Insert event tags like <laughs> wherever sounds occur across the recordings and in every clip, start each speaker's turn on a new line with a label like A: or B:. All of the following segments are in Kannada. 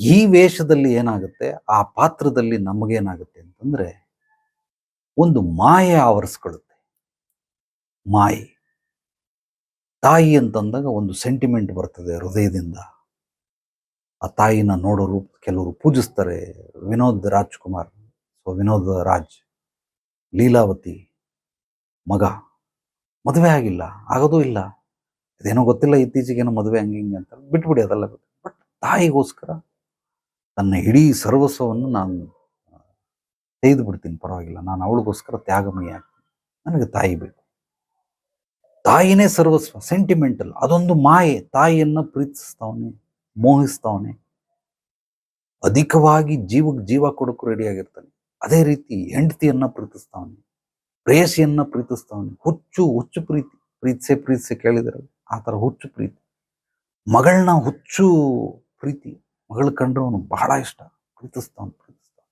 A: ಈ ವೇಷದಲ್ಲಿ ಏನಾಗುತ್ತೆ? ಆ ಪಾತ್ರದಲ್ಲಿ ನಮಗೇನಾಗುತ್ತೆ ಅಂತಂದ್ರೆ ಒಂದು ಮಾಯೆ ಆವರಿಸ್ಕೊಳ್ಳುತ್ತೆ. ಮಾಯೆ. ತಾಯಿ ಅಂತಂದಾಗ ಒಂದು ಸೆಂಟಿಮೆಂಟ್ ಬರ್ತದೆ ಹೃದಯದಿಂದ. ಆ ತಾಯಿನ ನೋಡೋರು ಕೆಲವರು ಪೂಜಿಸ್ತಾರೆ ವಿನೋದ್ ರಾಜ್ಕುಮಾರ್, ಸೊ ವಿನೋದ್ ರಾಜ್, ಲೀಲಾವತಿ ಮಗ. ಮದುವೆ ಆಗಿಲ್ಲ, ಆಗೋದೂ ಇಲ್ಲ. ಇದೇನೋ ಗೊತ್ತಿಲ್ಲ ಇತ್ತೀಚೆಗೇನೋ ಮದುವೆ ಹಂಗೆ ಹಿಂಗೆ ಅಂತ ಬಿಟ್ಬಿಡಿ, ಅದೆಲ್ಲ ಬಟ್ ತಾಯಿಗೋಸ್ಕರ ತನ್ನ ಇಡೀ ಸರ್ವಸ್ವವನ್ನು ನಾನು ತೆಗೆದು ಬಿಡ್ತೀನಿ, ಪರವಾಗಿಲ್ಲ. ನಾನು ಅವಳಿಗೋಸ್ಕರ ತ್ಯಾಗಮಯ ಆಗ್ತೀನಿ. ನನಗೆ ತಾಯಿ ಬೇಕು. ತಾಯಿನೇ ಸರ್ವಸ್ವ ಸೆಂಟಿಮೆಂಟಲ್ ಅದೊಂದು ಮಾಯೆ. ತಾಯಿಯನ್ನ ಪ್ರೀತಿಸ್ತಾವನೆ, ಮೋಹಿಸ್ತಾವನೆ. ಅಧಿಕವಾಗಿ ಜೀವಕ್ಕೆ ಜೀವ ಕೊಡೋಕ್ಕೂ ರೆಡಿ ಆಗಿರ್ತಾನೆ. ಅದೇ ರೀತಿ ಹೆಂಡತಿಯನ್ನು ಪ್ರೀತಿಸ್ತಾವನೆ, ಪ್ರೇಯಸಿಯನ್ನ ಪ್ರೀತಿಸ್ತಾವನೆ. ಹುಚ್ಚು ಹುಚ್ಚು ಪ್ರೀತಿ. ಪ್ರೀತಿಸೆ ಪ್ರೀತಿಸೆ ಕೇಳಿದರೆ ಆ ಥರ ಹುಚ್ಚು ಪ್ರೀತಿ. ಮಗಳನ್ನ ಹುಚ್ಚು ಪ್ರೀತಿ. ಮಗಳು ಕಂಡ್ರೆ ಅವನು ಬಹಳ ಇಷ್ಟ. ಪ್ರೀತಿಸ್ತಾವನು ಪ್ರೀತಿಸ್ತಾವ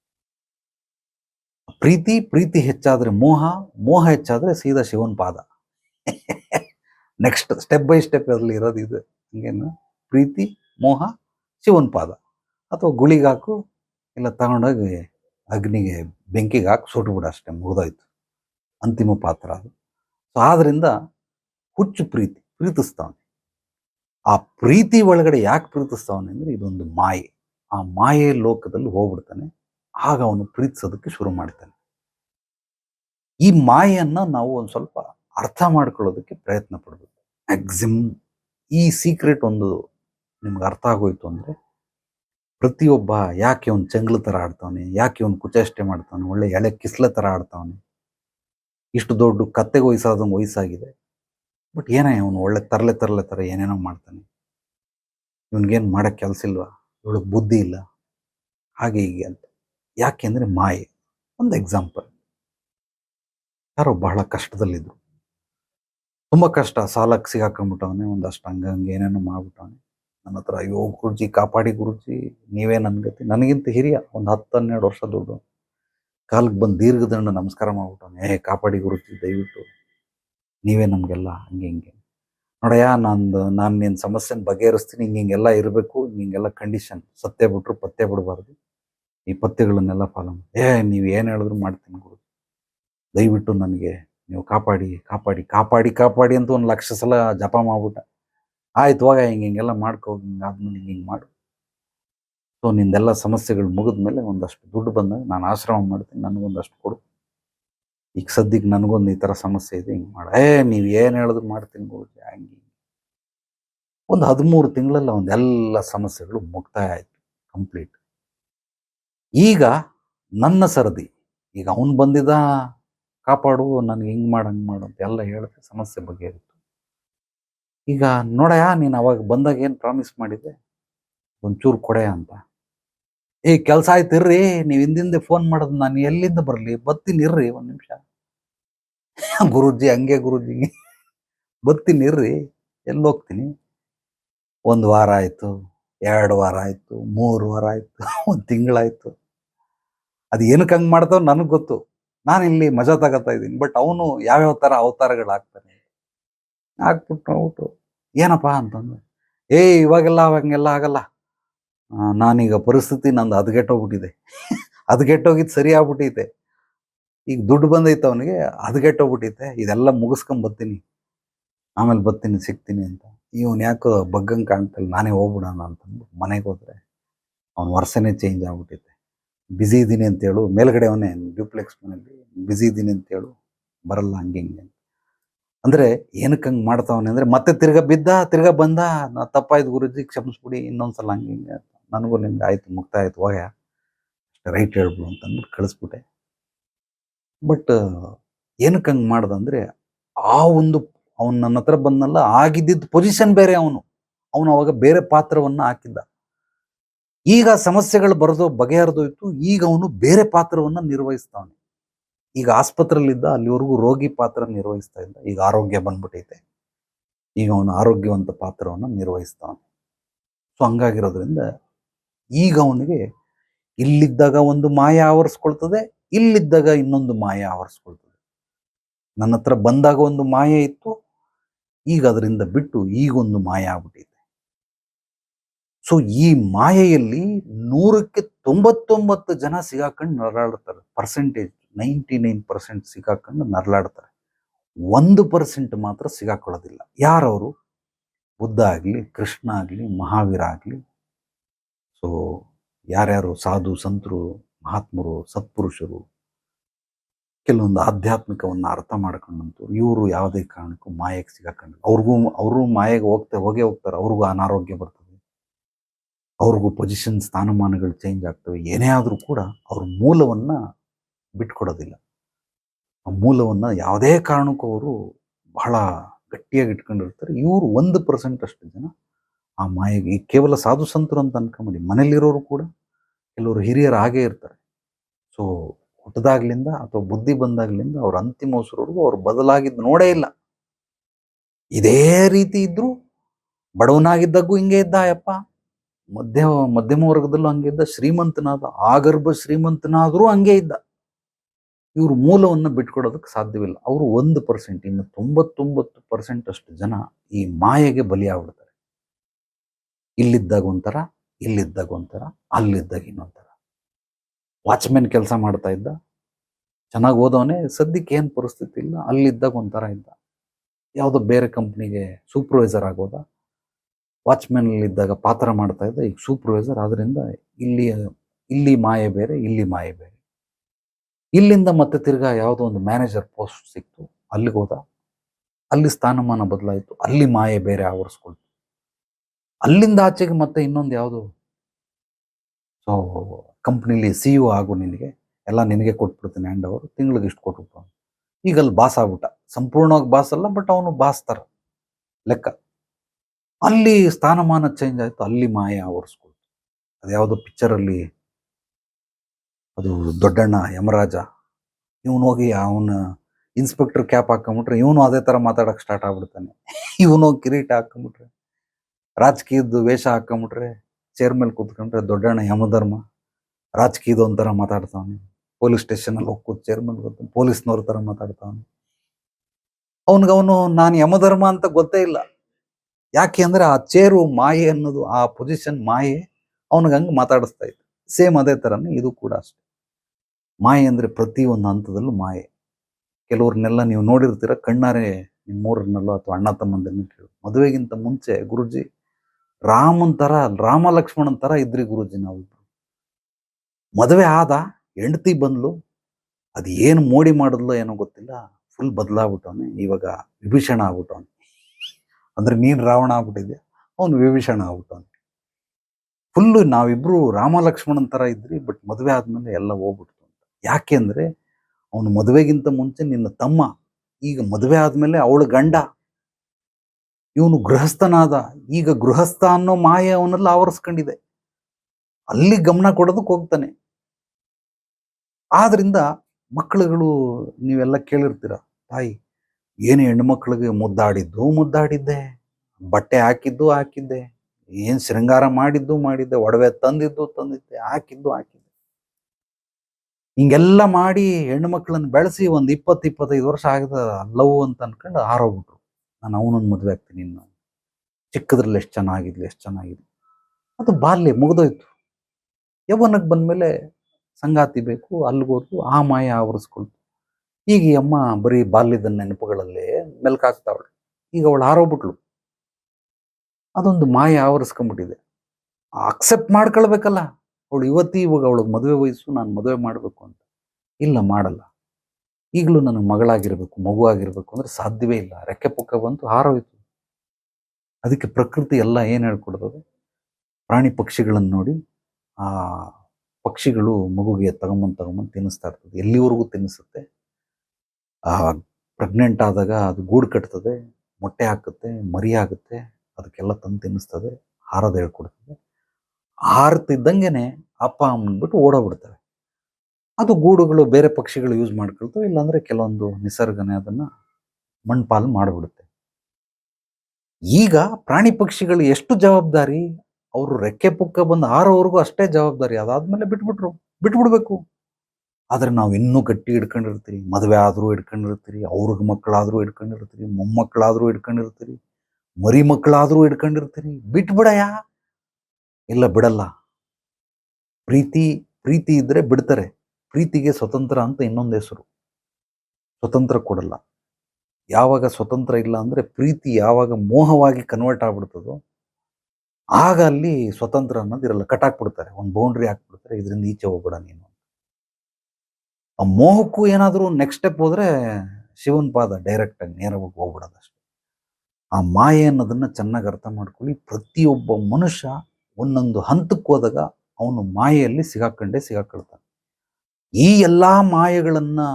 A: ಪ್ರೀತಿ ಪ್ರೀತಿ ಹೆಚ್ಚಾದರೆ ಮೋಹ ಮೋಹ ಹೆಚ್ಚಾದರೆ ಸೀದಾ ಶಿವನ ಪಾದ. ನೆಕ್ಸ್ಟ್ ಸ್ಟೆಪ್ ಬೈ ಸ್ಟೆಪ್ ಅಲ್ಲಿ ಇರೋದು ಇದು. ಹಂಗೇನು? ಪ್ರೀತಿ, ಮೋಹ, ಶಿವನ ಪಾದ. ಅಥವಾ ಗುಳಿಗೆ ಹಾಕು, ಇಲ್ಲ ತಗೊಂಡೋಗಿ ಅಗ್ನಿಗೆ, ಬೆಂಕಿಗೆ ಹಾಕಿ ಸುಟ್ಟು ಬಿಡು ಅಷ್ಟೇ ಮುಗಿದೋಯ್ತು ಅಂತಿಮ ಪಾತ್ರ ಅದು. ಸೊ ಆದ್ದರಿಂದ ಹುಚ್ಚು ಪ್ರೀತಿ, ಪ್ರೀತಿಸ್ತಾವನೆ. ಆ ಪ್ರೀತಿ ಒಳಗಡೆ ಯಾಕೆ ಪ್ರೀತಿಸ್ತಾವನೆ ಅಂದ್ರೆ ಇದೊಂದು ಮಾಯೆ. ಆ ಮಾಯೆ ಲೋಕದಲ್ಲಿ ಹೋಗ್ಬಿಡ್ತಾನೆ. ಆಗ ಅವನು ಪ್ರೀತಿಸೋದಕ್ಕೆ ಶುರು ಮಾಡ್ತಾನೆ. ಈ ಮಾಯೆಯನ್ನು ನಾವು ಒಂದು ಸ್ವಲ್ಪ ಅರ್ಥ ಮಾಡ್ಕೊಳ್ಳೋದಕ್ಕೆ ಪ್ರಯತ್ನ ಪಡ್ಬೇಕು. ಮ್ಯಾಕ್ಸಿಮಮ್ ಈ ಸೀಕ್ರೆಟ್ ಒಂದು ನಿಮ್ಗೆ ಅರ್ಥ ಆಗೋಯ್ತು ಅಂದ್ರೆ ಪ್ರತಿಯೊಬ್ಬ ಯಾಕೆ ಅವ್ನು ಚೆಂಗ್ಲ ಥರ ಆಡ್ತಾವನೆ, ಯಾಕೆ ಅವ್ನು ಕುಚೇಷ್ಟೆ ಮಾಡ್ತಾನೆ ಒಳ್ಳೆ ಎಳೆ ಕಿಸ್ಲ ಥರ ಆಡ್ತಾವನೆ, ಇಷ್ಟು ದೊಡ್ಡ ಕತ್ತೆಗೆ ವಯಸ್ಸಾದಂಗೆ ವಯಸ್ಸಾಗಿದೆ. ಬಟ್ ಏನೇ ಅವನು ಒಳ್ಳೆ ತರಲೆ ತರಲೆ ತರ ಏನೇನೋ ಮಾಡ್ತಾನೆ. ಇವನಿಗೇನು ಮಾಡೋಕ್ಕೆ ಕೆಲಸ ಇಲ್ವಾ? ಇವಳಿಗೆ ಬುದ್ಧಿ ಇಲ್ಲ. ಹಾಗೆ ಹೀಗೆ ಅಂತ. ಯಾಕೆಂದ್ರೆ ಮಾಯೆ. ಒಂದು ಎಕ್ಸಾಂಪಲ್ ಯಾರೋ ಬಹಳ ಕಷ್ಟದಲ್ಲಿದ್ದರು ತುಂಬ ಕಷ್ಟ. ಸಾಲಕ್ಕೆ ಸಿಗಾಕೊಂಡ್ಬಿಟ್ಟವನೆ ಒಂದಷ್ಟು ಹಂಗಂಗೆ ಏನೇನೋ ಮಾಡ್ಬಿಟ್ಟವನೆ. ನನ್ನ ಹತ್ರ ಅಯ್ಯೋ ಗುರುಜಿ ಕಾಪಾಡಿ ಗುರುಜಿ, ನೀವೇ ನನ್ನ ಗತಿ. ನನಗಿಂತ ಹಿರಿಯ, ಒಂದು ಹತ್ತು ಹನ್ನೆರಡು ವರ್ಷ ದುಡ್ಡು ಕಾಲಕ್ಕೆ ಬಂದು ದೀರ್ಘದಂಡ ನಮಸ್ಕಾರ ಮಾಡ್ಬಿಟ್ಟವನೆ. ಏ, ಕಾಪಾಡಿ ಗುರುಜಿ, ದಯವಿಟ್ಟು. ನೀವೇ ನಮಗೆಲ್ಲ ಹಂಗೆ ಹಿಂಗೆ. ನೋಡಯ್ಯ, ನಂದು, ನಾನು ನಿನ್ನ ಸಮಸ್ಯೆನ ಬಗೆಹರಿಸ್ತೀನಿ, ಹಿಂಗೆ ಹಿಂಗೆಲ್ಲ ಇರಬೇಕು ಹಿಂಗೆಲ್ಲ ಕಂಡೀಷನ್ ಸತ್ಯ ಬಿಟ್ರು ಪತ್ತೆ ಬಿಡಬಾರ್ದು. ಈ ಪಥ್ಯಗಳನ್ನೆಲ್ಲ ಫಾಲೋ ಮಾಡಿ. ಏ, ನೀವು ಏನು ಹೇಳಿದ್ರು ಮಾಡ್ತೀನಿ ಗುರು. ದಯವಿಟ್ಟು ನನಗೆ ನೀವು ಕಾಪಾಡಿ ಕಾಪಾಡಿ ಕಾಪಾಡಿ ಕಾಪಾಡಿ ಅಂತ ಒಂದು ಲಕ್ಷ ಸಲ ಜಪ ಮಾಡ್ಬಿಟ್ಟ. ಆಯ್ತು ಹೋಗ ಹಿಂಗೆ ಹಿಂಗೆಲ್ಲ ಮಾಡ್ಕೋ, ಹಿಂಗೆ ಆದ್ಮೇಲೆ ಹಿಂಗೆ ಹಿಂಗೆ ಮಾಡು. ಸೊ ನಿಂದೆಲ್ಲ ಸಮಸ್ಯೆಗಳು ಮುಗಿದ್ಮೇಲೆ ಒಂದಷ್ಟು ದುಡ್ಡು ಬಂದಾಗ ನಾನು ಆಶ್ರಮ ಮಾಡ್ತೀನಿ, ನನಗೊಂದಷ್ಟು ಕೊಡು. ಈಗ ಸದ್ಯಕ್ಕೆ ನನಗೊಂದು ಈ ಥರ ಸಮಸ್ಯೆ ಇದೆ, ಹಿಂಗೆ ಮಾಡ. ಏ, ನೀವು ಏನು ಹೇಳಿದ್ರು ಮಾಡ್ತೀನಿ ಗುರುಜಿ, ಹಂಗೆ ಒಂದು ಹದಿಮೂರು ತಿಂಗಳಲ್ಲಿ ಒಂದೆಲ್ಲ ಸಮಸ್ಯೆಗಳು ಮುಕ್ತಾಯ ಆಯಿತು, ಕಂಪ್ಲೀಟ್. ಈಗ ನನ್ನ ಸರದಿ, ಈಗ ಅವನು ಬಂದಿದ್ದ, ಕಾಪಾಡು, ನನಗೆ ಹಿಂಗೆ ಮಾಡು, ಹಂಗೆ ಮಾಡು ಅಂತ ಎಲ್ಲ ಹೇಳಿದ್ರೆ ಸಮಸ್ಯೆ ಇತ್ತು ಈಗ ನೋಡಯ್ಯ, ನೀನು ಅವಾಗ ಬಂದಾಗ ಏನು ಪ್ರಾಮಿಸ್ ಮಾಡಿದ್ದೆ? ಒಂಚೂರು ಕೊಡೆಯ ಅಂತ. ಏ, ಕೆಲಸ ಆಯ್ತು ಇರ್ರಿ, ನೀವು ಹಿಂದಿಂದೆ ಫೋನ್ ಮಾಡೋದು ನಾನು ಎಲ್ಲಿಂದ ಬರಲಿ? ಬತ್ತೀನಿ ಇರ್ರಿ ಒಂದು ನಿಮಿಷ. <laughs> ಗುರುಜಿ, ಹಂಗೆ ಗುರುಜಿ. <laughs> ಬತ್ತೀನಿ ಇರ್ರಿ ಎಲ್ಲಿ ಹೋಗ್ತೀನಿ? ಒಂದು ವಾರ ಆಯಿತು, ಎರಡು ವಾರ ಆಯಿತು, ಮೂರು ವಾರ ಆಯಿತು, <laughs> ಒಂದು ತಿಂಗಳಾಯಿತು. ಅದು ಏನಕ್ಕೆ ಹಂಗೆ ಮಾಡ್ತಾವ ನನಗೆ ಗೊತ್ತು. ನಾನು ಇಲ್ಲಿ ಮಜಾ ತಗೋತಾ ಇದ್ದೀನಿ, ಬಟ್ ಅವನು ಯಾವ್ಯಾವ ಥರ ಅವತಾರಗಳು ಆಗ್ತಾನೆ ಹಾಕ್ಬಿಟ್ಟು ನೋಡ್ಬಿಟ್ಟು ಏನಪ್ಪ ಅಂತಂದ್ರೆ ಏಯ್ ಇವಾಗೆಲ್ಲ ಅವಾಗೆಲ್ಲ ಆಗಲ್ಲ. ನಾನೀಗ ಪರಿಸ್ಥಿತಿ ನಂದು ಹದಗೆಟ್ಟೋಗ್ಬಿಟ್ಟಿದೆ ಹದಗೆಟ್ಟೋಗಿದ್ದು ಸರಿ ಆಗ್ಬಿಟ್ಟೈತೆ. ಈಗ ದುಡ್ಡು ಬಂದೈತೆ ಅವನಿಗೆ ಹದಗೆಟ್ಟೋಗ್ಬಿಟ್ಟೈತೆ ಇದೆಲ್ಲ ಮುಗಿಸ್ಕೊಂಡ್ ಬರ್ತೀನಿ. ಆಮೇಲೆ ಬರ್ತೀನಿ, ಸಿಗ್ತೀನಿ ಅಂತ. ಇವನು ಯಾಕೋ ಬಗ್ಗಂಗೆ ಕಾಣ್ತಲ್ಲ, ನಾನೇ ಹೋಗ್ಬಿಡೋಣ ಅಂತಂದು ಮನೆಗೆ ಹೋದ್ರೆ ಅವ್ನ ವರ್ಷನೇ ಚೇಂಜ್ ಆಗ್ಬಿಟ್ಟೈತೆ. ಬ್ಯುಸಿ ಇದ್ದೀನಿ ಅಂತೇಳು ಮೇಲ್ಗಡೆ ಅವನೇ ಡ್ಯೂಪ್ಲೆಕ್ಸ್ ಮನೇಲಿ ಬ್ಯುಸಿ ಇದ್ದೀನಿ ಅಂತೇಳು ಬರಲ್ಲ ಹಂಗೆ ಹಿಂಗೆ ಅಂದ್ರೆ ಏನಕ್ಕೆ ಹಂಗೆ ಮಾಡ್ತಾವನೆ ಅಂದ್ರೆ, ಮತ್ತೆ ತಿರ್ಗಾ ಬಿದ್ದ, ತಿರ್ಗಾ ಬಂದ, ನಾ ತಪ್ಪಾಯ್ತು ಗುರುಜಿ, ಕ್ಷಮಿಸ್ಬಿಡಿ, ಇನ್ನೊಂದ್ಸಲ ಹಂಗೆ ಹಿಂಗೆ ಅಂತ. ನನಗೂ ನಿಮ್ಗೆ ಆಯ್ತು, ಮುಕ್ತ ಆಯ್ತು ಹೋಗ ಅಷ್ಟೇ ರೈಟ್ ಹೇಳ್ಬಿಡು ಅಂತ ಅಂದ್ಬಿಟ್ಟು ಕಳಿಸ್ಬಿಟ್ಟೆ. ಬಟ್ ಏನಕ್ಕೆ ಹಂಗೆ ಮಾಡ್ದಂದ್ರೆ ಆ ಒಂದು ಅವನು ನನ್ನ ಹತ್ರ ಬಂದಲ್ಲ ಆಗಿದ್ದಿದ್ದು ಪೊಸಿಷನ್ ಬೇರೆ ಅವನು. ಅವನು ಅವಾಗ ಬೇರೆ ಪಾತ್ರವನ್ನ ಹಾಕಿದ್ದ. ಈಗ ಸಮಸ್ಯೆಗಳು ಬರೆದು ಬಗೆಹರಿದೋಯ್ತು ಈಗ ಅವನು ಬೇರೆ ಪಾತ್ರವನ್ನ ನಿರ್ವಹಿಸ್ತಾವನೆ. ಈಗ ಆಸ್ಪತ್ರೆಯಲ್ಲಿದ್ದ, ಅಲ್ಲಿವರೆಗೂ ರೋಗಿ ಪಾತ್ರ ನಿರ್ವಹಿಸ್ತಾ ಇದ್ದ. ಈಗ ಆರೋಗ್ಯ ಬಂದ್ಬಿಟ್ಟೈತೆ ಈಗ ಅವನು ಆರೋಗ್ಯವಂತ ಪಾತ್ರವನ್ನ ನಿರ್ವಹಿಸ್ತಾವನೆ. ಸೊ ಹಂಗಾಗಿರೋದ್ರಿಂದ ಈಗ ಅವನಿಗೆ ಇಲ್ಲಿದ್ದಾಗ ಒಂದು ಮಾಯ ಆವರಿಸ್ಕೊಳ್ತದೆ, ಇಲ್ಲಿದ್ದಾಗ ಇನ್ನೊಂದು ಮಾಯ ಆವರಿಸ್ಕೊಳ್ತದೆ. ನನ್ನ ಹತ್ರ ಬಂದಾಗ ಒಂದು ಮಾಯ ಇತ್ತು, ಈಗ ಅದರಿಂದ ಬಿಟ್ಟು ಈಗೊಂದು ಮಾಯ ಆಗ್ಬಿಟ್ಟಿದೆ. ಸೊ ಈ ಮಾಯೆಯಲ್ಲಿ ನೂರಕ್ಕೆ ತೊಂಬತ್ತೊಂಬತ್ತು ಜನ ಸಿಗಾಕೊಂಡು ನರಳಾಡ್ತಾರೆ. ಪರ್ಸೆಂಟೇಜ್ ನೈಂಟಿ ನೈನ್ ಪರ್ಸೆಂಟ್ ಸಿಗಾಕೊಂಡು ನರಳಾಡ್ತಾರೆ. ಒಂದು ಪರ್ಸೆಂಟ್ ಮಾತ್ರ ಸಿಗಾಕೊಳ್ಳೋದಿಲ್ಲ. ಯಾರವರು? ಬುದ್ಧ ಆಗಲಿ, ಕೃಷ್ಣ ಆಗಲಿ, ಮಹಾವೀರ ಆಗಲಿ ಸೊ ಯಾರ್ಯಾರು ಸಾಧು, ಸಂತರು, ಮಹಾತ್ಮರು, ಸತ್ಪುರುಷರು, ಕೆಲವೊಂದು ಆಧ್ಯಾತ್ಮಿಕವನ್ನು ಅರ್ಥ ಮಾಡ್ಕೊಂಡಂತು ಇವರು ಯಾವುದೇ ಕಾರಣಕ್ಕೂ ಮಾಯಕ್ಕೆ ಸಿಗಾಕೊಂಡು ಅವ್ರಿಗೂ, ಅವರು ಮಾಯೆಗೆ ಹೋಗ್ತಾ, ಹೋಗೇ ಹೋಗ್ತಾರೆ. ಅವ್ರಿಗೂ ಅನಾರೋಗ್ಯ ಬರ್ತದೆ. ಅವ್ರಿಗೂ ಪೊಸಿಷನ್ ಸ್ಥಾನಮಾನಗಳು ಚೇಂಜ್ ಆಗ್ತವೆ. ಏನೇ ಆದರೂ ಕೂಡ ಅವ್ರ ಮೂಲವನ್ನು ಬಿಟ್ಕೊಡೋದಿಲ್ಲ. ಆ ಮೂಲವನ್ನು ಯಾವುದೇ ಕಾರಣಕ್ಕೂ ಅವರು ಬಹಳ ಗಟ್ಟಿಯಾಗಿ ಇಟ್ಕೊಂಡಿರ್ತಾರೆ. ಇವರು ಒಂದು ಪರ್ಸೆಂಟ್ ಅಷ್ಟು ಜನ ಆ ಮಾಯೆಗೆ ಕೇವಲ ಸಾಧು ಸಂತರು ಅಂತ ಅನ್ಕೊಂಬಿಡಿ. ಮನೇಲಿರೋರು ಕೂಡ ಕೆಲವರು ಹಿರಿಯರು ಹಾಗೇ ಇರ್ತಾರೆ. ಸೊ ಹುಟ್ಟದಾಗ್ಲಿಂದ ಅಥವಾ ಬುದ್ಧಿ ಬಂದಾಗ್ಲಿಂದ ಅವ್ರ ಅಂತಿಮ ಉಸಿರವರೆಗೂ ಅವ್ರು ಬದಲಾಗಿದ್ದು ನೋಡೇ ಇಲ್ಲ. ಇದೇ ರೀತಿ ಇದ್ರು ಬಡವನಾಗಿದ್ದಾಗೂ ಹಿಂಗೆ ಇದ್ದ ಯಪ್ಪ ಮಧ್ಯ, ಮಧ್ಯಮ ವರ್ಗದಲ್ಲೂ ಹಂಗೆ ಇದ್ದ, ಶ್ರೀಮಂತನಾದ, ಆಗರ್ಭ ಶ್ರೀಮಂತನಾದರೂ ಹಂಗೆ ಇದ್ದ. ಇವ್ರ ಮೂಲವನ್ನು ಬಿಟ್ಕೊಡೋದಕ್ಕೆ ಸಾಧ್ಯವಿಲ್ಲ. ಅವರು ಒಂದು ಪರ್ಸೆಂಟ್ ಇನ್ನು ತೊಂಬತ್ತೊಂಬತ್ತು ಪರ್ಸೆಂಟ್ ಅಷ್ಟು ಜನ ಈ ಮಾಯೆಗೆ ಬಲಿಯಾಗ್ಬಿಡ್ತಾರೆ. ಇಲ್ಲಿದ್ದಾಗ ಒಂಥರ ಇಲ್ಲಿದ್ದಾಗ ಒಂಥರ, ಅಲ್ಲಿದ್ದಾಗ ಇನ್ನೊಂಥರ. ವಾಚ್ಮೆನ್ ಕೆಲಸ ಮಾಡ್ತಾ ಇದ್ದ. ಚೆನ್ನಾಗಿ ಓದವನೇ, ಸದ್ಯಕ್ಕೆ ಏನು ಪರಿಸ್ಥಿತಿ ಇಲ್ಲ, ಅಲ್ಲಿದ್ದಾಗ ಒಂಥರ ಇದ್ದ. ಯಾವುದೋ ಬೇರೆ ಕಂಪ್ನಿಗೆ ಸೂಪರ್ವೈಸರ್ ಆಗೋದ ಇದ್ದಾಗ ಪಾತ್ರ ಮಾಡ್ತಾ ಇದ್ದ, ಈಗ ಸೂಪರ್ವೈಸರ್ ಆದ್ರಿಂದ ಇಲ್ಲಿ ಇಲ್ಲಿ ಮಾಯೆ ಬೇರೆ, ಇಲ್ಲಿ ಮಾಯೆ ಬೇರೆ. ಇಲ್ಲಿಂದ ಮತ್ತೆ ತಿರ್ಗಾ ಯಾವುದೋ ಒಂದು ಮ್ಯಾನೇಜರ್ ಪೋಸ್ಟ್ ಸಿಕ್ತು. ಅಲ್ಲಿಗೆ ಹೋದ. ಅಲ್ಲಿ ಸ್ಥಾನಮಾನ ಬದಲಾಯಿತು. ಅಲ್ಲಿ ಮಾಯೆ ಬೇರೆ ಆವರಿಸ್ಕೊಳ್ತು. ಅಲ್ಲಿಂದ ಆಚೆಗೆ ಮತ್ತೆ ಇನ್ನೊಂದು ಯಾವುದು? ಸೊ ಕಂಪ್ನಿಲಿ ಸಿ ಯು ಆಗು ನಿನಗೆ, ಎಲ್ಲ ನಿನಗೆ ಕೊಟ್ಬಿಡ್ತೀನಿ ಹ್ಯಾಂಡ್ ಓವರ್ ತಿಂಗಳಿಗೆ ಇಷ್ಟು ಕೊಟ್ಬಿಟ್ಟು ಈಗ ಅಲ್ಲಿ ಬಾಸ್ ಆಗ್ಬಿಟ್ಟ. ಸಂಪೂರ್ಣವಾಗಿ ಬಾಸ್ ಅಲ್ಲ ಬಟ್ ಅವನು ಬಾಸ್ ತರ ಲೆಕ್ಕ. ಅಲ್ಲಿ ಸ್ಥಾನಮಾನ ಚೇಂಜ್ ಆಯಿತು, ಅಲ್ಲಿ ಮಾಯ ಆವರಿಸ್ಕೊಳ್ತು. ಅದು ಯಾವುದೋ ಪಿಕ್ಚರಲ್ಲಿ ಅದು ದೊಡ್ಡಣ್ಣ ಯಮರಾಜ, ಇವನು ಹೋಗಿ ಅವನ ಇನ್ಸ್ಪೆಕ್ಟರ್ ಕ್ಯಾಪ್ ಹಾಕೊಂಬಿಟ್ರೆ ಇವನು ಅದೇ ಥರ ಮಾತಾಡೋಕೆ ಸ್ಟಾರ್ಟ್ ಆಗ್ಬಿಡ್ತಾನೆ. <laughs> ಇವನು ಕಿರೀಟ ಹಾಕೊಂಬಿಟ್ರೆ ರಾಜಕೀಯದ ವೇಷ ಹಾಕೊಂಬಿಟ್ರೆ ಚೇರ್ ಮೇಲೆ ಕೂತ್ಕೊಂಡ್ರೆ ದೊಡ್ಡಣ್ಣ ಯಮಧರ್ಮ ರಾಜಕೀಯದ ಒಂಥರ ಮಾತಾಡ್ತಾವನೆ. ಪೊಲೀಸ್ ಸ್ಟೇಷನ್ ಅಲ್ಲಿ ಹೋಗಿ ಕೂತ್ ಚೇರ್ ಮೇಲೆ ಕೂತು ಪೊಲೀಸ್ನವ್ರ ತರ ಮಾತಾಡ್ತಾವನೆ. ಅವನು ನಾನು ಯಮಧರ್ಮ ಅಂತ ಗೊತ್ತೇ ಇಲ್ಲ. ಯಾಕೆ ಅಂದ್ರೆ ಆ ಚೇರು ಮಾಯೆ ಅನ್ನೋದು, ಆ ಪೊಸಿಷನ್ ಮಾಯೆ ಅವನಿಗೆ ಹಂಗೆ ಮಾತಾಡಿಸ್ತಾ ಇತ್ತು. ಸೇಮ್ ಅದೇ ಥರನೇ ಇದು ಕೂಡ ಅಷ್ಟೆ. ಮಾಯೆ ಅಂದ್ರೆ ಪ್ರತಿ ಒಂದು ಹಂತದಲ್ಲೂ ಮಾಯೆ. ಕೆಲವ್ರನ್ನೆಲ್ಲ ನೀವು ನೋಡಿರ್ತೀರ, ಕಣ್ಣಾರೆ ನಿಮ್ಮೂರನ್ನೆಲ್ಲೋ ಅಥವಾ ಅಣ್ಣ ತಮ್ಮಂದಿರನ್ನ ಕೇಳಿ. ಮದುವೆಗಿಂತ ಮುಂಚೆ ಗುರುಜಿ ರಾಮನ್ ತರ, ರಾಮ ಲಕ್ಷ್ಮಣನ್ ಥರ ಇದ್ರಿ ಗುರುಜಿ ನಾವು ಮದುವೆ ಆದ ಹೆಂಡತಿ ಬಂದ್ಲು, ಅದು ಏನು ಮೋಡಿ ಮಾಡಿದ್ಲು ಏನೋ ಗೊತ್ತಿಲ್ಲ ಫುಲ್ ಬದಲಾಗ್ಬಿಟ್ಟವನೆ, ಇವಾಗ ವಿಭೀಷಣ ಆಗ್ಬಿಟ್ಟವನೆ. ಅಂದ್ರೆ ನೀನ್ ರಾವಣ ಆಗ್ಬಿಟ್ಟಿದ್ಯಾ? ಅವನು ವಿಭೀಷಣ ಆಗ್ಬಿಟ್ಟವನೆ. ಫುಲ್ಲು ನಾವಿಬ್ರು ರಾಮ ಲಕ್ಷ್ಮಣನ್ ಥರ ಇದ್ರಿ ಬಟ್ ಮದುವೆ ಆದ್ಮೇಲೆ ಎಲ್ಲ ಹೋಗ್ಬಿಡ್ತು ಅಂತ. ಯಾಕೆ ಅಂದ್ರೆ, ಅವನು ಮದುವೆಗಿಂತ ಮುಂಚೆ ನಿನ್ನ ತಮ್ಮ, ಈಗ ಮದುವೆ ಆದ್ಮೇಲೆ ಅವಳು ಗಂಡ ಇವನು ಗೃಹಸ್ಥನಾದ, ಈಗ ಗೃಹಸ್ಥ ಅನ್ನೋ ಮಾಯೆ ಅವನೆಲ್ಲ ಆವರಿಸ್ಕೊಂಡಿದೆ. ಅಲ್ಲಿ ಗಮನ ಕೊಡೋದಕ್ಕೆ ಹೋಗ್ತಾನೆ. ಆದ್ರಿಂದ ಮಕ್ಕಳುಗಳು ನೀವೆಲ್ಲ ಕೇಳಿರ್ತೀರ, ತಾಯಿ, ಏನು ಹೆಣ್ಮಕ್ಳಿಗೆ ಮುದ್ದಾಡಿದ್ದು ಮುದ್ದಾಡಿದ್ದೆ, ಬಟ್ಟೆ ಹಾಕಿದ್ದು ಹಾಕಿದ್ದೆ, ಏನ್ ಶೃಂಗಾರ ಮಾಡಿದ್ದು ಮಾಡಿದ್ದೆ, ಒಡವೆ ತಂದಿದ್ದು ತಂದಿದ್ದೆ, ಹಾಕಿದ್ದು ಹಾಕಿದ್ದೆ. ಹಿಂಗೆಲ್ಲ ಮಾಡಿ ಹೆಣ್ಣು ಮಕ್ಕಳನ್ನು ಬೆಳೆಸಿ ಒಂದು ಇಪ್ಪತ್ತು ಇಪ್ಪತ್ತೈದು ವರ್ಷ ಆಗದ ಲವ್ ಅಂತ ಅನ್ಕೊಂಡು ಹಾರೋಗ್ಬಿಟ್ರು. ನಾನು ಅವನನ್ನು ಮದುವೆ ಆಗ್ತೀನಿ ಇನ್ನು. ಚಿಕ್ಕದ್ರಲ್ಲಿ ಎಷ್ಟು ಚೆನ್ನಾಗಿದ್ಲು ಎಷ್ಟು ಚೆನ್ನಾಗಿದ್ಲು. ಅದು ಬಾಲ್ಯ ಮುಗ್ದೋಯ್ತು. ಯೌವನಕ್ಕೆ ಬಂದ್ಮೇಲೆ ಸಂಗಾತಿ ಬೇಕು ಅಲ್ಲಿಗೋದು ಆ ಮಾಯ ಆವರಿಸ್ಕೊಳ್ತು ಈಗ ಈ ಅಮ್ಮ ಬರೀ ಬಾಲ್ಯದ ನೆನಪುಗಳಲ್ಲೇ ಮೆಲ್ಕಾಕ್ತಾವಳು ಈಗ ಅವಳು ಹಾರೋಗ್ಬಿಟ್ಲು. ಅದೊಂದು ಮಾಯ ಆವರಿಸ್ಕೊಂಡ್ಬಿಟ್ಟಿದೆ. ಅಕ್ಸೆಪ್ಟ್ ಮಾಡ್ಕೊಳ್ಬೇಕಲ್ಲ. ಅವಳು ಇವತ್ತಿ ಇವಾಗ ಅವಳಿಗೆ ಮದುವೆ ವಯಸ್ಸು, ನಾನು ಮದುವೆ ಮಾಡಬೇಕು ಅಂತ. ಇಲ್ಲ, ಮಾಡಲ್ಲ. ಈಗಲೂ ನನ್ನ ಮಗಳಾಗಿರಬೇಕು ಮಗು ಆಗಿರ್ಬೇಕು ಅಂದ್ರೆ ಸಾಧ್ಯವೇ ಇಲ್ಲ. ರೆಕ್ಕೆ ಪುಕ್ಕ ಬಂತು, ಹಾರೋಯ್ತು. ಅದಕ್ಕೆ ಪ್ರಕೃತಿ ಎಲ್ಲ ಏನು ಹೇಳ್ಕೊಡ್ತದೆ? ಪ್ರಾಣಿ ಪಕ್ಷಿಗಳನ್ನು ನೋಡಿ, ಆ ಪಕ್ಷಿಗಳು ಮಗುಗೆ ತಗೊಂಬಂದು ತಗೊಂಬಂದು ತಿನ್ನಿಸ್ತಾ ಇರ್ತದೆ. ಎಲ್ಲಿವರೆಗೂ ತಿನ್ನಿಸುತ್ತೆ? ಆ ಪ್ರೆಗ್ನೆಂಟ್ ಆದಾಗ ಅದು ಗೂಡು ಕಟ್ತದೆ, ಮೊಟ್ಟೆ ಹಾಕುತ್ತೆ, ಮರಿ ಆಗುತ್ತೆ ಅದಕ್ಕೆಲ್ಲ ತಂದು ತಿನ್ನಿಸ್ತದೆ, ಹಾರದ ಹೇಳ್ಕೊಡ್ತದೆ. ಹಾರ್ತಿದ್ದಂಗೆ ಅಪ್ಪ ಅಮ್ಮನ್ಬಿಟ್ಟು ಓಡೋಗ್ಬಿಡ್ತವೆ ಅದು ಗೂಡುಗಳು ಬೇರೆ ಪಕ್ಷಿಗಳು ಯೂಸ್ ಮಾಡ್ಕೊಳ್ತವೆ, ಇಲ್ಲಾಂದ್ರೆ ಕೆಲವೊಂದು ನಿಸರ್ಗನೇ ಅದನ್ನ ಮಣ್ಪಾಲು ಮಾಡಿಬಿಡುತ್ತೆ. ಈಗ ಪ್ರಾಣಿ ಪಕ್ಷಿಗಳು ಎಷ್ಟು ಜವಾಬ್ದಾರಿ? ಅವರು ರೆಕ್ಕೆ ಪುಕ್ಕ ಬಂದು ಆರೋವರೆಗೂ ಅಷ್ಟೇ ಜವಾಬ್ದಾರಿ. ಅದಾದಮೇಲೆ ಬಿಟ್ಬಿಟ್ರು, ಬಿಟ್ಬಿಡ್ಬೇಕು. ಆದ್ರೆ ನಾವು ಇನ್ನೂ ಗಟ್ಟಿ ಹಿಡ್ಕೊಂಡಿರ್ತೀರಿ, ಮದುವೆ ಆದ್ರೂ ಹಿಡ್ಕೊಂಡಿರ್ತೀರಿ, ಅವ್ರಿಗೆ ಮಕ್ಕಳಾದ್ರೂ ಹಿಡ್ಕೊಂಡಿರ್ತೀರಿ ಮೊಮ್ಮಕ್ಕಳಾದ್ರೂ ಹಿಡ್ಕೊಂಡಿರ್ತೀರಿ, ಮರಿ ಮಕ್ಕಳಾದ್ರೂ ಹಿಡ್ಕೊಂಡಿರ್ತೀರಿ, ಬಿಟ್ಬಿಡಯ್ಯ. ಇಲ್ಲ ಬಿಡಲ್ಲ. ಪ್ರೀತಿ ಪ್ರೀತಿ ಇದ್ರೆ ಬಿಡ್ತಾರೆ. ಪ್ರೀತಿಗೆ ಸ್ವತಂತ್ರ ಅಂತ ಇನ್ನೊಂದು ಹೆಸರು. ಸ್ವತಂತ್ರ ಕೊಡಲ್ಲ. ಯಾವಾಗ ಸ್ವತಂತ್ರ ಇಲ್ಲ ಅಂದರೆ ಪ್ರೀತಿ ಯಾವಾಗ ಮೋಹವಾಗಿ ಕನ್ವರ್ಟ್ ಆಗ್ಬಿಡ್ತದೋ, ಆಗ ಅಲ್ಲಿ ಸ್ವತಂತ್ರ ಅನ್ನೋದು ಇರಲ್ಲ. ಕಟ್ಟಾಕ್ಬಿಡ್ತಾರೆ ಒಂದು ಬೌಂಡ್ರಿ ಹಾಕ್ಬಿಡ್ತಾರೆ. ಇದರಿಂದ ಈಚೆ ಹೋಗ್ಬಿಡ ನೀನು ಆ ಮೋಹಕ್ಕೂ ಏನಾದರೂ ನೆಕ್ಸ್ಟ್ ಸ್ಟೆಪ್ ಹೋದ್ರೆ ಶಿವನ್ ಪಾದ ಡೈರೆಕ್ಟಾಗಿ ನೇರವಾಗಿ ಹೋಗ್ಬಿಡೋದಷ್ಟೇ ಆ ಮಾಯೆ ಅನ್ನೋದನ್ನ ಚೆನ್ನಾಗಿ ಅರ್ಥ ಮಾಡ್ಕೊಳ್ಳಿ. ಪ್ರತಿಯೊಬ್ಬ ಮನುಷ್ಯ ಒಂದೊಂದು ಹಂತಕ್ಕೆ ಹೋದಾಗ ಅವನು ಮಾಯೆಯಲ್ಲಿ ಸಿಗಾಕೊಂಡೇ ಸಿಗಾಕೊಳ್ತಾನೆ. ಈ ಎಲ್ಲಾ ಮಾಯೆಗಳನ್ನು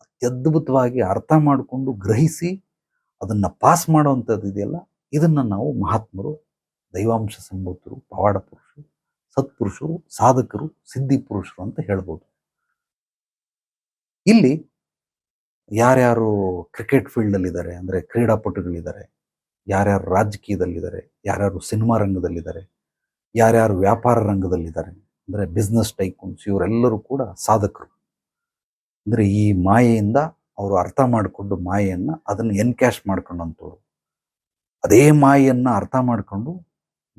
A: ಅತ್ಯದ್ಭುತವಾಗಿ ಅರ್ಥ ಮಾಡಿಕೊಂಡು ಗ್ರಹಿಸಿ ಅದನ್ನ ಪಾಸ್ ಮಾಡುವಂಥದ್ದು ಇದೆಯಲ್ಲ? ಇದನ್ನ ನಾವು ಮಹಾತ್ಮರು, ದೈವಾಂಶ ಸಂಭೂತರು, ಪವಾಡ ಪುರುಷರು, ಸತ್ಪುರುಷರು, ಸಾಧಕರು, ಸಿದ್ಧಿ ಪುರುಷರು ಅಂತ ಹೇಳ್ಬೋದು. ಇಲ್ಲಿ ಯಾರ್ಯಾರು ಕ್ರಿಕೆಟ್ ಫೀಲ್ಡಲ್ಲಿದ್ದಾರೆ, ಅಂದರೆ ಕ್ರೀಡಾಪಟುಗಳಿದ್ದಾರೆ, ಯಾರ್ಯಾರು ರಾಜಕೀಯದಲ್ಲಿದ್ದಾರೆ, ಯಾರ್ಯಾರು ಸಿನಿಮಾ ರಂಗದಲ್ಲಿದ್ದಾರೆ, ಯಾರ್ಯಾರು ವ್ಯಾಪಾರ ರಂಗದಲ್ಲಿದ್ದಾರೆ ಅಂದರೆ ಬಿಸ್ನೆಸ್ ಟೈಕೂನ್ಸ್ ಇವರೆಲ್ಲರೂ ಕೂಡ ಸಾಧಕರು. ಅಂದರೆ ಈ ಮಾಯೆಯಿಂದ ಅವರು ಅರ್ಥ ಮಾಡಿಕೊಂಡು ಮಾಯೆಯನ್ನು ಅದನ್ನು ಎನ್ಕ್ಯಾಶ್ ಮಾಡ್ಕೊಂಡಂಥವ್ರು. ಅದೇ ಮಾಯೆಯನ್ನು ಅರ್ಥ ಮಾಡಿಕೊಂಡು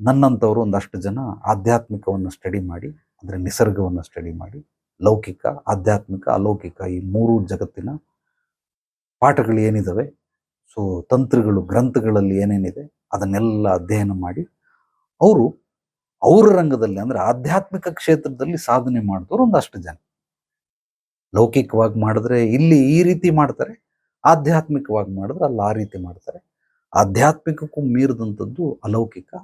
A: ನನ್ನಂಥವ್ರು ಒಂದಷ್ಟು ಜನ ಆಧ್ಯಾತ್ಮಿಕವನ್ನು ಸ್ಟಡಿ ಮಾಡಿ, ಅಂದರೆ ನಿಸರ್ಗವನ್ನು ಸ್ಟಡಿ ಮಾಡಿ, ಲೌಕಿಕ, ಆಧ್ಯಾತ್ಮಿಕ, ಅಲೌಕಿಕ ಈ ಮೂರು ಜಗತ್ತಿನ ಪಾಠಗಳು ಏನಿದ್ದಾವೆ ಸೊ ತಂತ್ರಗಳು, ಗ್ರಂಥಗಳಲ್ಲಿ ಏನೇನಿದೆ ಅದನ್ನೆಲ್ಲ ಅಧ್ಯಯನ ಮಾಡಿ, ಅವರು ಅವರ ರಂಗದಲ್ಲಿ ಅಂದ್ರೆ ಆಧ್ಯಾತ್ಮಿಕ ಕ್ಷೇತ್ರದಲ್ಲಿ ಸಾಧನೆ ಮಾಡಿದವರು ಒಂದಷ್ಟು ಜನ. ಲೌಕಿಕವಾಗಿ ಮಾಡಿದ್ರೆ ಇಲ್ಲಿ ಈ ರೀತಿ ಮಾಡ್ತಾರೆ, ಆಧ್ಯಾತ್ಮಿಕವಾಗಿ ಮಾಡಿದ್ರೆ ಅಲ್ಲಿ ಆ ರೀತಿ ಮಾಡ್ತಾರೆ. ಆಧ್ಯಾತ್ಮಿಕಕ್ಕೂ ಮೀರಿದಂಥದ್ದು ಅಲೌಕಿಕ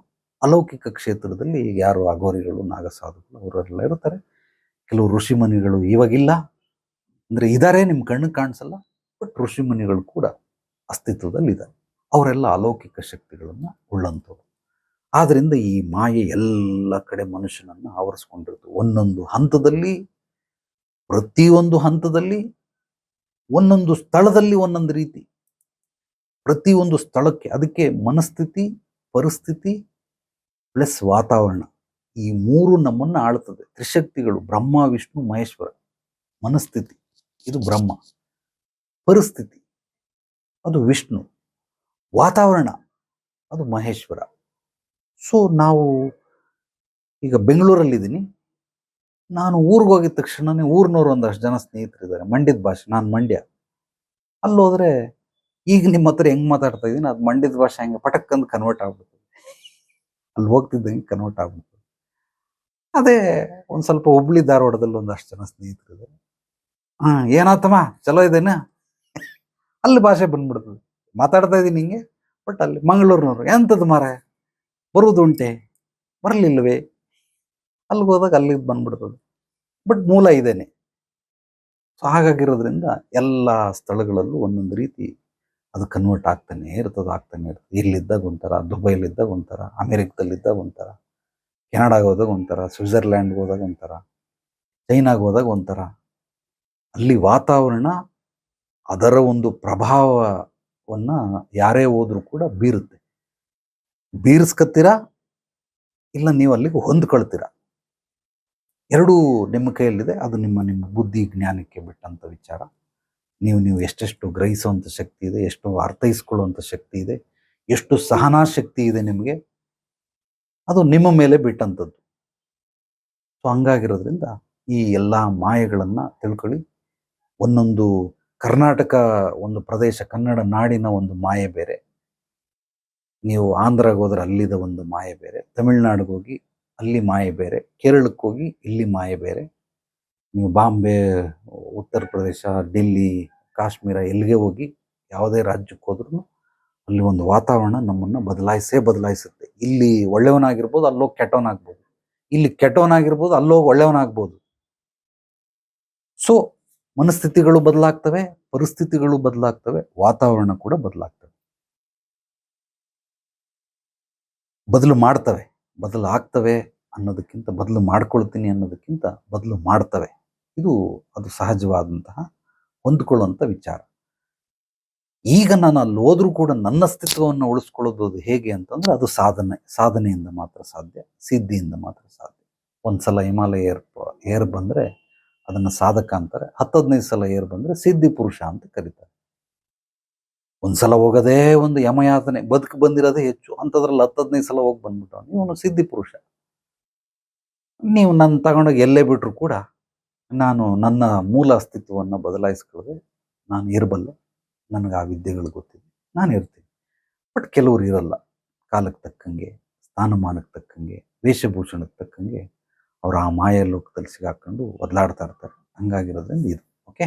A: ಅಲೌಕಿಕ ಕ್ಷೇತ್ರದಲ್ಲಿ ಯಾರು ಅಘೋರಿಗಳು, ನಾಗಸಾಧುಗಳು ಅವರೆಲ್ಲ ಇರ್ತಾರೆ. ಕೆಲವು ಋಷಿಮುನಿಗಳು ಇವಾಗಿಲ್ಲ, ಅಂದ್ರೆ ಇದಾರೆ ನಿಮ್ಮ ಕಣ್ಣು ಕಾಣಿಸಲ್ಲ, ಬಟ್ ಋಷಿಮುನಿಗಳು ಕೂಡ ಅಸ್ತಿತ್ವದಲ್ಲಿದ್ದಾರೆ. ಅವರೆಲ್ಲ ಅಲೌಕಿಕ ಶಕ್ತಿಗಳನ್ನು ಉಳ್ಳಂಥವ್ರು. ಆದ್ರಿಂದ ಈ ಮಾಯೆ ಎಲ್ಲ ಕಡೆ ಮನುಷ್ಯನನ್ನು ಆವರಿಸ್ಕೊಂಡಿರ್ತು ಒಂದೊಂದು ಹಂತದಲ್ಲಿ, ಪ್ರತಿಯೊಂದು ಹಂತದಲ್ಲಿ, ಒಂದೊಂದು ಸ್ಥಳದಲ್ಲಿ ಒಂದೊಂದು ರೀತಿ. ಪ್ರತಿಯೊಂದು ಸ್ಥಳಕ್ಕೆ ಅದಕ್ಕೆ ಮನಸ್ಥಿತಿ, ಪರಿಸ್ಥಿತಿ ಪ್ಲಸ್ ವಾತಾವರಣ ಈ ಮೂರು ನಮ್ಮನ್ನ ಆಳ್ತದೆ. ತ್ರಿಶಕ್ತಿಗಳು ಬ್ರಹ್ಮ, ವಿಷ್ಣು, ಮಹೇಶ್ವರ. ಮನಸ್ಥಿತಿ, ಇದು ಬ್ರಹ್ಮ. ಪರಿಸ್ಥಿತಿ, ಅದು ವಿಷ್ಣು. ವಾತಾವರಣ, ಅದು ಮಹೇಶ್ವರ. ಸೊ, ನಾವು ಈಗ ಬೆಂಗಳೂರಲ್ಲಿದ್ದೀನಿ. ನಾನು ಊರಿಗೆ ಹೋಗಿದ ತಕ್ಷಣನೇ ಊರಿನವ್ರು ಒಂದಷ್ಟು ಜನ ಸ್ನೇಹಿತರಿದ್ದಾರೆ ಮಂಡ್ಯದ ಭಾಷೆ. ನಾನು ಮಂಡ್ಯ. ಅಲ್ಲೋದ್ರೆ ಈಗ ನಿಮ್ಮ ಹತ್ರ ಹೆಂಗ್ ಮಾತಾಡ್ತಾ ಇದ್ದೀನಿ ಅದು ಮಂಡ್ಯದ ಭಾಷೆ ಹಂಗೆ ಪಟಕ್ ಅಂತ ಕನ್ವರ್ಟ್ ಆಗ್ಬಿಡ್ತದೆ. ಅಲ್ಲಿ ಹೋಗ್ತಿದ್ದಂಗೆ ಕನ್ವರ್ಟ್ ಆಗ್ಬಿಡ್ತದೆ. ಅದೇ ಒಂದು ಸ್ವಲ್ಪ ಹುಬ್ಳಿ ಧಾರವಾಡದಲ್ಲಿ ಒಂದಷ್ಟು ಜನ ಸ್ನೇಹಿತರಿದ್ದಾರೆ ಹಾಂ, ಏನಾತಮ್ಮ? ಚಲೋ ಇದೇನ? ಅಲ್ಲಿ ಭಾಷೆ ಬಂದ್ಬಿಡ್ತದೆ. ಮಾತಾಡ್ತಾ ಇದ್ದೀನಿ ಹಿಂಗೆ, ಬಟ್ ಅಲ್ಲಿ ಮಂಗಳೂರಿನವ್ರು. ಎಂಥದ್ದು ಮಾರ ಬರುವುದುಂಟೆ ಬರಲಿಲ್ಲವೇ ಅಲ್ಲಿಗೆ ಹೋದಾಗ ಅಲ್ಲಿಗೆ ಬಂದ್ಬಿಡ್ತದೆ. ಬಟ್ ಮೂಲ ಇದೇನೆ. ಸೊ ಹಾಗಾಗಿರೋದ್ರಿಂದ ಎಲ್ಲ ಸ್ಥಳಗಳಲ್ಲೂ ಒಂದೊಂದು ರೀತಿ ಅದು ಕನ್ವರ್ಟ್ ಆಗ್ತಾನೆ ಇರ್ತದೆ ಆಗ್ತಾನೆ ಇರ್ತದೆ. ಇಲ್ಲಿದ್ದಾಗ ಒಂಥರ, ದುಬೈಲಿದ್ದಾಗ ಒಂಥರ, ಅಮೆರಿಕದಲ್ಲಿದ್ದಾಗ ಒಂಥರ, ಕೆನಡಾಗೆ ಹೋದಾಗ ಒಂಥರ, ಸ್ವಿಟ್ಜರ್ಲ್ಯಾಂಡ್ಗೆ ಹೋದಾಗ ಒಂಥರ, ಚೈನಾಗೆ ಹೋದಾಗ ಒಂಥರ. ಅಲ್ಲಿ ವಾತಾವರಣ ಅದರ ಒಂದು ಪ್ರಭಾವವನ್ನು ಯಾರೇ ಹೋದರೂ ಕೂಡ ಬೀರುತ್ತೆ. ಬೀರ್ಸ್ಕತ್ತೀರಾ? ಇಲ್ಲ, ನೀವು ಅಲ್ಲಿಗೆ ಹೊಂದ್ಕೊಳ್ತೀರಾ? ಎರಡೂ ನಿಮ್ಮ ಕೈಯಲ್ಲಿದೆ. ಅದು ನಿಮ್ಮ ನಿಮ್ಮ ಬುದ್ಧಿ ಜ್ಞಾನಕ್ಕೆ ಬಿಟ್ಟಂಥ ವಿಚಾರ. ನೀವು ನೀವು ಎಷ್ಟೆಷ್ಟು ಗ್ರಹಿಸುವಂಥ ಶಕ್ತಿ ಇದೆ, ಎಷ್ಟು ಅರ್ಥೈಸ್ಕೊಳ್ಳುವಂಥ ಶಕ್ತಿ ಇದೆ, ಎಷ್ಟು ಸಹನಾ ಶಕ್ತಿ ಇದೆ ನಿಮಗೆ. ಅದು ನಿಮ್ಮ ಮೇಲೆ ಬಿಟ್ಟಂಥದ್ದು ಸೊ ಹಂಗಾಗಿರೋದ್ರಿಂದ ಈ ಎಲ್ಲ ಮಾಯೆಗಳನ್ನು ತಿಳ್ಕೊಳ್ಳಿ. ಒಂದೊಂದು ಕರ್ನಾಟಕ, ಒಂದು ಪ್ರದೇಶ ಕನ್ನಡ ನಾಡಿನ ಒಂದು ಮಾಯೆ ಬೇರೆ. ನೀವು ಆಂಧ್ರಗೆ ಹೋದ್ರೆ ಅಲ್ಲಿದ ಒಂದು ಮಾಯೆ ಬೇರೆ, ತಮಿಳ್ನಾಡಿಗೆ ಹೋಗಿ ಅಲ್ಲಿ ಮಾಯೆ ಬೇರೆ, ಕೇರಳಕ್ಕೆ ಹೋಗಿ ಇಲ್ಲಿ ಮಾಯೆ ಬೇರೆ. ನೀವು ಬಾಂಬೆ, ಉತ್ತರ ಪ್ರದೇಶ ಡೆಲ್ಲಿ ಕಾಶ್ಮೀರ ಎಲ್ಲಿಗೆ ಹೋಗಿ ಯಾವುದೇ ರಾಜ್ಯಕ್ಕೆ ಹೋದ್ರೂ ಅಲ್ಲಿ ಒಂದು ವಾತಾವರಣ ನಮ್ಮನ್ನ ಬದಲಾಯಿಸೇ ಬದಲಾಯಿಸುತ್ತೆ. ಇಲ್ಲಿ ಒಳ್ಳೆಯವನಾಗಿರ್ಬೋದು ಅಲ್ಲೋಗಿ ಕೆಟ್ಟವನಾಗ್ಬೋದು. ಇಲ್ಲಿ ಕೆಟ್ಟವನಾಗಿರ್ಬೋದು ಅಲ್ಲೋಗಿ ಒಳ್ಳೆಯವನಾಗ್ಬೋದು. ಸೊ ಮನಸ್ಥಿತಿಗಳು ಬದಲಾಗ್ತವೆ, ಪರಿಸ್ಥಿತಿಗಳು ಬದಲಾಗ್ತವೆ, ವಾತಾವರಣ ಕೂಡ ಬದಲಾಗ್ತವೆ. ಬದಲು ಮಾಡ್ತವೆ. ಬದಲು ಆಗ್ತವೆ ಅನ್ನೋದಕ್ಕಿಂತ ಬದಲು ಮಾಡ್ಕೊಳ್ತೀನಿ ಅನ್ನೋದಕ್ಕಿಂತ ಬದಲು ಮಾಡ್ತವೆ. ಇದು ಅದು ಸಹಜವಾದಂತಹ ಹೊಂದ್ಕೊಳ್ಳುವಂಥ ವಿಚಾರ. ಈಗ ನಾನು ಅಲ್ಲಿ ಹೋದ್ರೂ ಕೂಡ ನನ್ನ ಅಸ್ತಿತ್ವವನ್ನು ಉಳಿಸ್ಕೊಳ್ಳೋದು ಅದು ಹೇಗೆ ಅಂತಂದ್ರೆ ಅದು ಸಾಧನೆ, ಸಾಧನೆಯಿಂದ ಮಾತ್ರ ಸಾಧ್ಯ, ಸಿದ್ಧಿಯಿಂದ ಮಾತ್ರ ಸಾಧ್ಯ. ಒಂದ್ಸಲ ಹಿಮಾಲಯ ಏರ್ ಏರ್ ಬಂದ್ರೆ ಅದನ್ನ ಸಾಧಕ ಅಂತಾರೆ ಹತ್ತು ಹದಿನೈದು ಸಲ ಏರ್ ಬಂದ್ರೆ ಸಿದ್ಧಿ ಪುರುಷ ಅಂತ ಕರೀತಾರೆ. ಒಂದ್ಸಲ ಹೋಗೋದೇ ಒಂದು ಯಮಯಾತನೆ, ಬದುಕು ಬಂದಿರೋದೇ ಹೆಚ್ಚು, ಅಂಥದ್ರಲ್ಲಿ ಹತ್ತು ಹದಿನೈದು ಸಲ ಹೋಗಿ ಬಂದ್ಬಿಟ್ಟು ಇವನು ಸಿದ್ಧಿ ಪುರುಷ. ನೀವು ನನ್ನ ತಗೊಂಡೋಗಿ ಎಲ್ಲೇ ಬಿಟ್ಟರು ಕೂಡ ನಾನು ನನ್ನ ಮೂಲ ಅಸ್ತಿತ್ವವನ್ನು ಬದಲಾಯಿಸ್ಕೊಳ್ಳದೆ ನಾನು ಇರಬಲ್ಲೆ, ನನಗೆ ಆ ವಿದ್ಯೆಗಳು ಗೊತ್ತಿದೆ, ನಾನು ಇರ್ತೀನಿ. ಬಟ್ ಕೆಲವರು ಇರಲ್ಲ. ಕಾಲಕ್ಕೆ ತಕ್ಕಂಗೆ, ಸ್ಥಾನಮಾನಕ್ಕೆ ತಕ್ಕಂಗೆ, ವೇಷಭೂಷಣಕ್ಕೆ ತಕ್ಕಂಗೆ ಅವರು ಆ ಮಾಯ ಲೋಕದಲ್ಲಿ ಸಿಗಾಕೊಂಡು ಒದಲಾಡ್ತಾ ಇರ್ತಾರೆ. ಹಂಗಾಗಿರೋದ್ರಿಂದ ಇದು ಓಕೆ